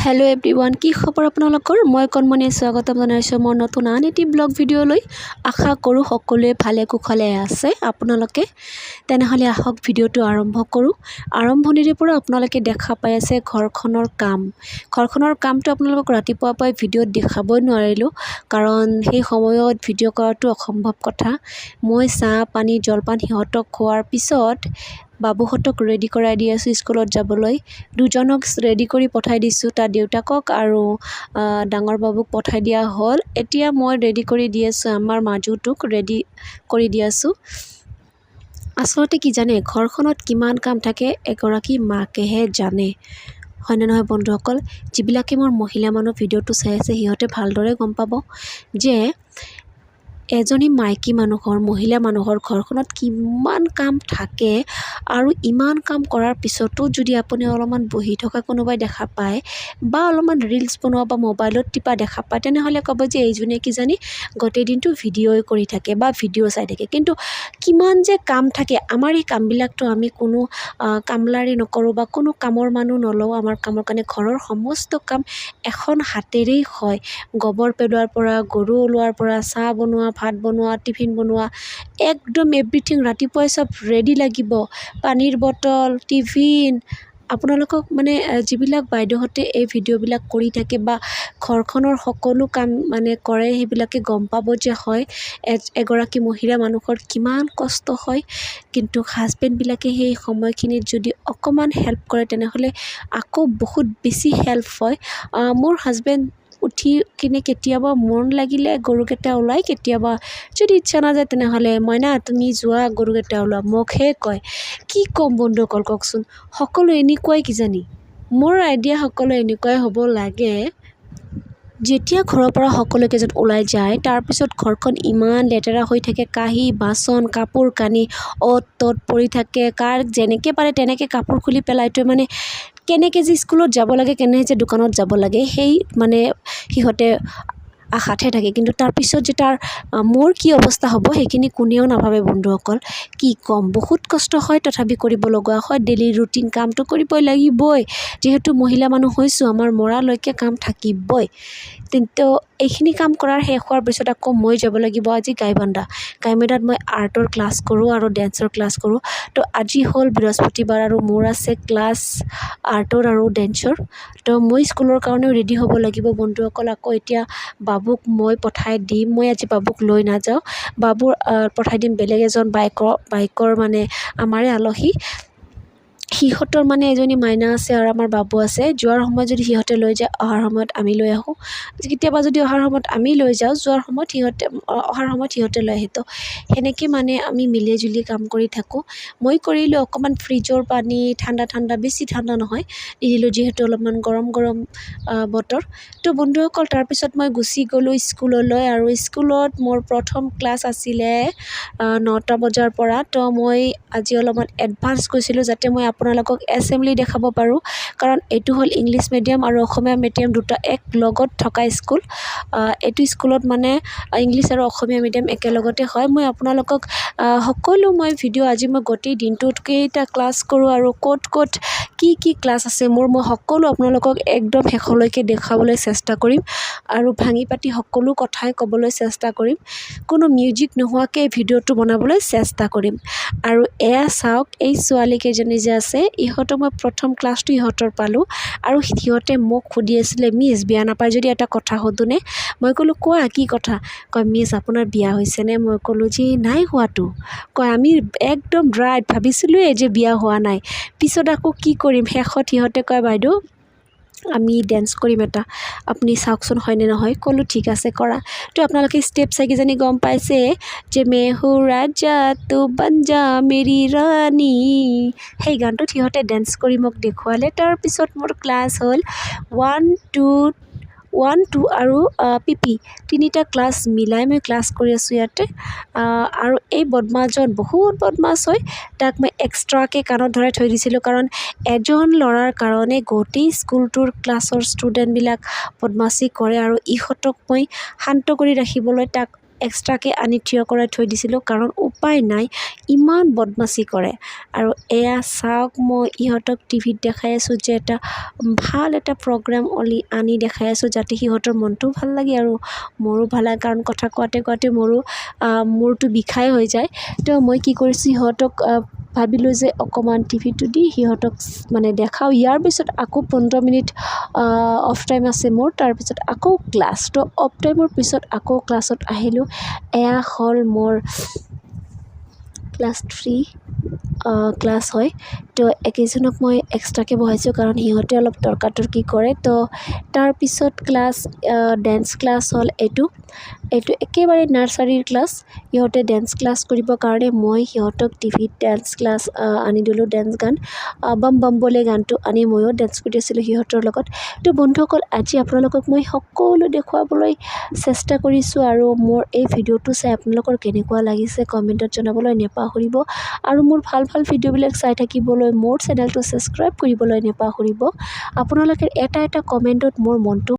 Hello' every one কি খবৰ আপোনালোকৰ? মই কণমণিয়ে স্বাগতম জনাইছোঁ মোৰ নতুন আন এটি ব্লগ ভিডিঅ'লৈ আশা কৰোঁ সকলোৱে ভালে কুশলে আছে আপোনালোকে তেনেহ'লে আহক ভিডিঅ'টো আৰম্ভ কৰোঁ। আৰম্ভণিৰে পৰা আপোনালোকে দেখা পাই আছে ঘৰখনৰ কাম। ঘৰখনৰ কামটো আপোনালোকক ৰাতিপুৱাৰ পৰাই ভিডিঅ'ত দেখাবই নোৱাৰিলোঁ কাৰণ সেই সময়ত ভিডিঅ' কৰাটো অসম্ভৱ কথা। মই চাহ পানী জলপান সিহঁতক খোৱাৰ পিছত বাবুহঁতক ৰেডি কৰাই দি আছোঁ স্কুলত যাবলৈ। দুজনক ৰেডি কৰি পঠাই দিছোঁ তাৰ দেউতাকক আৰু ডাঙৰ বাবুক পঠাই দিয়া হ'ল। এতিয়া মই ৰেডি কৰি দি আছোঁ আমাৰ মাজুটোক ৰেডি কৰি দি আছোঁ। আচলতে কি জানে ঘৰখনত কিমান কাম থাকে এগৰাকী মাকেহে জানে। হয়নে নহয় বন্ধুসকল? যিবিলাকে মোৰ মহিলা মানুহ ভিডিঅ'টো চাই আছে সিহঁতে ভালদৰে গম পাব যে এজনী মাইকী মানুহৰ, মহিলা মানুহৰ ঘৰখনত কিমান কাম থাকে আৰু ইমান কাম কৰাৰ পিছতো যদি আপুনি অলপমান বহি থকা কোনোবাই দেখা পায় বা অলপমান ৰিলচ বনোৱা বা মোবাইলত টিপা দেখা পায়, তেনেহ'লে ক'ব যে এইজনীয়ে কিজানি গোটেই দিনটো ভিডিঅ'ই কৰি থাকে বা ভিডিঅ' চাই থাকে। কিন্তু কিমান যে কাম থাকে, আমাৰ এই কামবিলাকতো আমি কোনো কামলাৰি নকৰোঁ বা কোনো কামৰ মানুহ নলওঁ, আমাৰ কামৰ কাৰণে ঘৰৰ সমস্ত কাম এখন হাতেৰেই হয়। গোবৰ পেলোৱাৰ পৰা, গৰু ওলোৱাৰ পৰা, চাহ বনোৱা ভাত বনোৱা টিফিন বনোৱা একদম এভৰিথিং ৰাতিপুৱাই চব ৰেডি লাগিব। পানীৰ বটল টিফিন আপোনালোকক মানে যিবিলাক বাইদেউহঁতে এই ভিডিঅ'বিলাক কৰি থাকে বা ঘৰখনৰ সকলো কাম মানে কৰে সেইবিলাকে গম পাব যে হয় এগৰাকী মহিলা মানুহৰ কিমান কষ্ট হয়। কিন্তু হাজবেণ্ডবিলাকে সেই সময়খিনিত যদি অকণমান হেল্প কৰে তেনেহ'লে আকৌ বহুত বেছি হেল্প হয়। মোৰ হাজবেণ্ড উঠি কিনে কেতিয়াবা মন লাগিলে গৰুকেইটা ওলাই কেতিয়াবা যদি ইচ্ছা নাযায় তেনেহ'লে মইনা তুমি যোৱা গৰুকেইটা ওলোৱা মোকহে কয়। কি ক'ম বন্ধুসকল কওকচোন সকলো এনেকুৱাই কিজানি। মোৰ আইডিয়া সকলো এনেকুৱাই হ'ব লাগে। যেতিয়া ঘৰৰ পৰা সকলোকেইজন ওলাই যায় তাৰপিছত ঘৰখন ইমান লেতেৰা হৈ থাকে কাঁহী বাচন কাপোৰ কানি অ'ত ত'ত পৰি থাকে কাৰ যেনেকৈ পাৰে তেনেকৈ কাপোৰ খুলি পেলাই থৈ মানে কেনেকৈ যে স্কুলত যাব লাগে কেনেকৈ যে দোকানত যাব লাগে, সেই মানে সিহঁতে আশাতহে থাকে। কিন্তু তাৰপিছত যে তাৰ মোৰ কি অৱস্থা হ'ব, সেইখিনি কোনেও নাভাবে বন্ধুসকল। কি ক'ম, বহুত কষ্ট হয় তথাপি কৰিব লগা হয় ডেইলি ৰুটিন কামটো কৰিবই লাগিবই। যিহেতু মহিলা মানুহ হৈছোঁ, আমাৰ মৰালৈকে কাম থাকিবই। কিন্তু এইখিনি কাম কৰাৰ শেষ হোৱাৰ পিছত আকৌ মই যাব লাগিব আজি গাইবান্ধা। গাইবান্ধাত মই আৰ্টৰ ক্লাছ কৰোঁ আৰু ডেন্সৰ ক্লাছ কৰোঁ। তো আজি হ'ল বৃহস্পতিবাৰ আৰু মোৰ আছে ক্লাছ আৰ্টৰ আৰু ডেন্সৰ। তো মই স্কুলৰ কাৰণেও ৰেডি হ'ব লাগিব। বন্ধুসকল আকৌ এতিয়া বাবুক মই পঠাই দিম। মই আজি বাবুক লৈ নাযাওঁ। বাবুৰ পঠাই দিম। বেলেগ এজন বাইকৰ বাইকৰ মানে আমাৰে আলহী। সিহঁতৰ মানে এজনী মাইনা আছে আৰু আমাৰ বাবু আছে, যোৱাৰ সময়ত যদি সিহঁতে লৈ যায়, অহাৰ সময়ত আমি লৈ আহোঁ। কেতিয়াবা যদি অহাৰ সময়ত আমি লৈ যাওঁ, যোৱাৰ সময়ত সিহঁতে অহাৰ সময়ত সিহঁতে লৈ আহে। তো সেনেকৈ মানে আমি মিলি জুলি কাম কৰি থাকোঁ। মই কৰিলোঁ অকণমান ফ্ৰিজৰ পানী, ঠাণ্ডা ঠাণ্ডা, বেছি ঠাণ্ডা নহয় দি দিলোঁ যিহেতু অলপমান গৰম গৰম বতৰ। তো বন্ধুসকল, তাৰপিছত মই গুচি গ'লোঁ স্কুললৈ আৰু স্কুলত মোৰ প্ৰথম ক্লাছ আছিলে নটা বজাৰ পৰা। তো মই আজি অলপমান এডভান্স গৈছিলোঁ যাতে মই আপোনালোকক এছেম্বলি দেখাব পাৰোঁ। কাৰণ এইটো হ'ল ইংলিছ মিডিয়াম আৰু অসমীয়া মিডিয়াম দুটা এক লগত থকা স্কুল এইটো স্কুলত মানে ইংলিছ আৰু অসমীয়া মিডিয়াম একেলগতে হয়। মই আপোনালোকক সকলো মই ভিডিঅ' আজি মই গোটেই দিনটোত কেইটা ক্লাছ কৰোঁ আৰু ক'ত ক'ত কি কি ক্লাছ আছে মোৰ মই সকলো আপোনালোকক একদম শেষলৈকে দেখাবলৈ চেষ্টা কৰিম আৰু ভাঙি পাতি সকলো কথাই ক'বলৈ চেষ্টা কৰিম। কোনো মিউজিক নোহোৱাকৈ ভিডিঅ'টো বনাবলৈ চেষ্টা কৰিম। আৰু এয়া চাওক এই ছোৱালীকেইজনী যে আছে ইহঁতক মই প্ৰথম ক্লাছটো ইহঁতৰ পালোঁ আৰু সিহঁতে মোক সুধি আছিলে, মিছ, বিয়া নাপায় যদি এটা কথা সোধোনে? মই ক'লোঁ, কোৱা, কি কথা? কয়, মিছ, আপোনাৰ বিয়া হৈছেনে? মই ক'লোঁ যে নাই হোৱাতো কয়, আমি একদম ৰাইট ভাবিছিলোঁৱেই যে বিয়া হোৱা নাই। পিছত আকৌ কি কৰিম? শেষত সিহঁতে কয়, বাইদেউ আমি ডেন্স কৰিম এটা। আপুনি চাওকচোন হয়নে নহয়? ক'লোঁ, ঠিক আছে, কৰা। তো আপোনালোকে ষ্টেপ চাই কিজানি গম পাইছে যে মেহু ৰাজা, তো বঞ্জা মেৰি ৰাণী। সেই গানটোত সিহঁতে ডেন্স কৰি মোক দেখুৱালে। তাৰপিছত মোৰ ক্লাছ হ'ল ওৱান টু ওৱান, টু আৰু পি পি তিনিটা ক্লাছ মিলাই মই ক্লাছ কৰি আছোঁ ইয়াতে। আৰু এই বদমাছজন, বহুত বদমাছ হয়। তাক মই এক্সট্ৰাকৈ কাণত ধৰাই থৈ দিছিলোঁ কাৰণ এজন ল'ৰাৰ কাৰণে গোটেই স্কুলটোৰ ক্লাছৰ ষ্টুডেণ্টবিলাক বদমাচি কৰে আৰু ইহঁতক মই শান্ত কৰি ৰাখিবলৈ তাক এক্সট্ৰাকৈ আনি থিয় কৰাই থৈ দিছিলোঁ, কাৰণ উপায় নাই, ইমান বদমাচি কৰে। আৰু এয়া চাওক, মই ইহঁতক টিভিত দেখাই আছোঁ যে এটা ভালো এটা প্ৰগ্ৰাম অলি আনি দেখাই আছোঁ যাতে সিহঁতৰ মনটোও ভালো লাগে আৰু মোৰো ভালো লাগে, কাৰণ কথা কোৱাতে কোৱাতে মোৰো মূৰটো বিষাই হৈ যায়। তো মই কি কৰিছোঁ, সিহঁতক ভাবিলোঁ যে অকণমান টিভিটো দি সিহঁতক মানে দেখাওঁ। ইয়াৰ পিছত আকৌ পোন্ধৰ মিনিট অফ টাইম আছে মোৰ। তাৰপিছত আকৌ ক্লাছ তো অফ টাইমৰ পিছত আকৌ ক্লাছত আহিলোঁ। এয়া হ'ল মোৰ ক্লাছ থ্ৰী ক্লাছ হয়। তো একেইজনক মই এক্সট্ৰাকৈ বহাইছোঁ কাৰণ সিহঁতে অলপ তৰ্কাতৰ্কি কৰে। তো তাৰপিছত ক্লাছ ডেন্স ক্লাছ হ'ল এইটো। এইটো একেবাৰে নাৰ্চাৰীৰ ক্লাছ। সিহঁতে ডেন্স ক্লাছ কৰিবৰ কাৰণে মই সিহঁতক টিভিত ডেন্স ক্লাছ আনি দিলোঁ ডেন্স গান। বম বম বলে গানটো আনি ময়ো ডেন্স কৰি আছিলোঁ সিহঁতৰ লগত। তো বন্ধুসকল, আজি আপোনালোকক মই সকলো দেখুৱাবলৈ চেষ্টা কৰিছোঁ আৰু মোৰ এই ভিডিঅ'টো চাই আপোনালোকৰ কেনেকুৱা লাগিছে কমেণ্টত জনাবলৈ নেপাহৰিব। আৰু মোৰ ভালো ভালো ভিডিঅ'বিলাক চাই থাকিবলৈ মোৰ চেনেলটো ছাবস্ক্ৰাইব কৰিবলৈ নেপাহৰিব। আপোনালোকে এটা এটা কমেণ্টত মোৰ মনটো